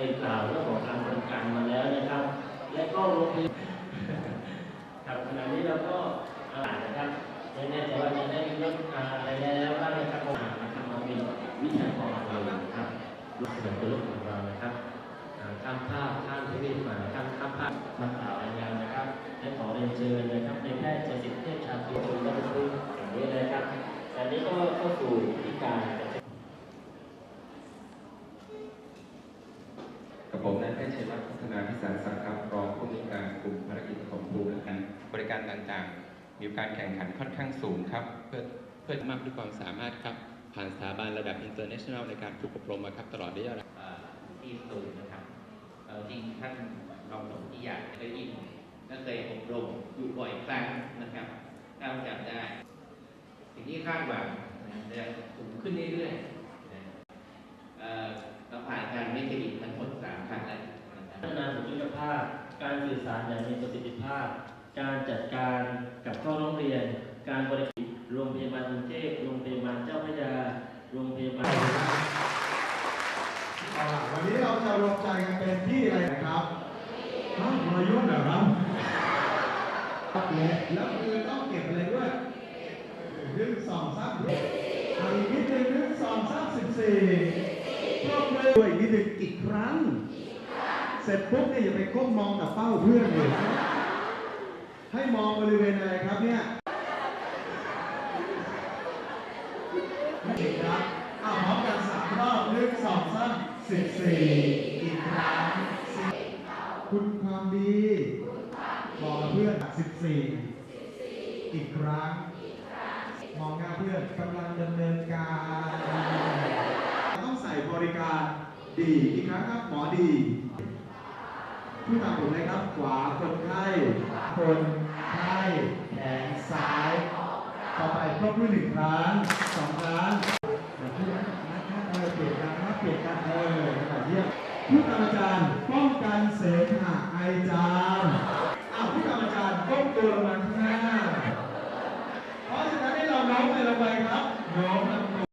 ได้กล่าวเรื่องของการบริการมาแล้วนะครับ และก็โรงพยาบาลครับขณะนี้เราก็อ่านนะครับไม่แน่ใจว่าจะได้ยกอะไรแล้วบ้างนะครับผมนะครับมาเป็นวิทยากรเรานะครับลูกเสือตัวลูกของเรานะครับข้ามภาพข้ามทวีปมาข้ามข้ามภาพมา มีการแข่งขันค่อนข้างสูงครับ เพื่อเพื่อมากด้วยความสามารถครับ ผ่านสถาบันระดับ international ในการฝึกอบรมมาครับตลอดระยะเวลาเอ่อที่สตูลนะครับเอ่อจริงท่านรองหลวงที่อยากได้ยินก็เคยอบรมอยู่บ่อยครั้งนะครับถ้าจำได้ สิ่งที่คาดหวังนะจะสูงขึ้นเรื่อยๆนะเอ่อเราผ่านการไม่เครดิตทั้งหมดสามครั้งแล้วนะคพัรับฒนาสุขภาพ การสื่อสารอย่างมีประสิทธิภาพ การจัดการกับข้อร้องเรียน การบริการโรงพยาบาลกรุงเทพโรงพยาบาลเจ้าพระยาโรงพยาบาลวันนี้เราจะรวมใจกันเป็นที่อะไรนะครับฮะวรยุทธ์เหรอครับแล้วมือต้องเก็บอะไรด้วยหนึ่งสองสามเอาอีกนิดหนึ่งหนึ่งสองสามสิบสี่พวกมือด้วยนิดหนึ่งอีกครั้ง เสร็จปุ๊บเนี่ยอย่าไปก้มมองแต่เป้าเพื่อนเลยให้มองบริเวณอะไรครับเนี่ยอีกครับอ้าวพร้อมกันสามรอบหนึ่งสองสามสิบสี่อีกครั้งสิบคุณความดีบอกกับเพื่อนสิบสี่อีกครั้ง มองหน้าเพื่อนกำลังดำเนินการ ต้องใส่บริการดีอีกครั้งครับหมอดี พูดตามผมเลยครับขวาคนไข้คนไข้แขนซ้าย ต่อไปครบด้วยหนึ่งครั้งสองครั้งแบบที่นะครับเออเปลี่ยนกันนะเปลี่ยนกันเออขนาดเยี่ยมผู้ตามอาจารย์ป้องกันเสมหะไอจาม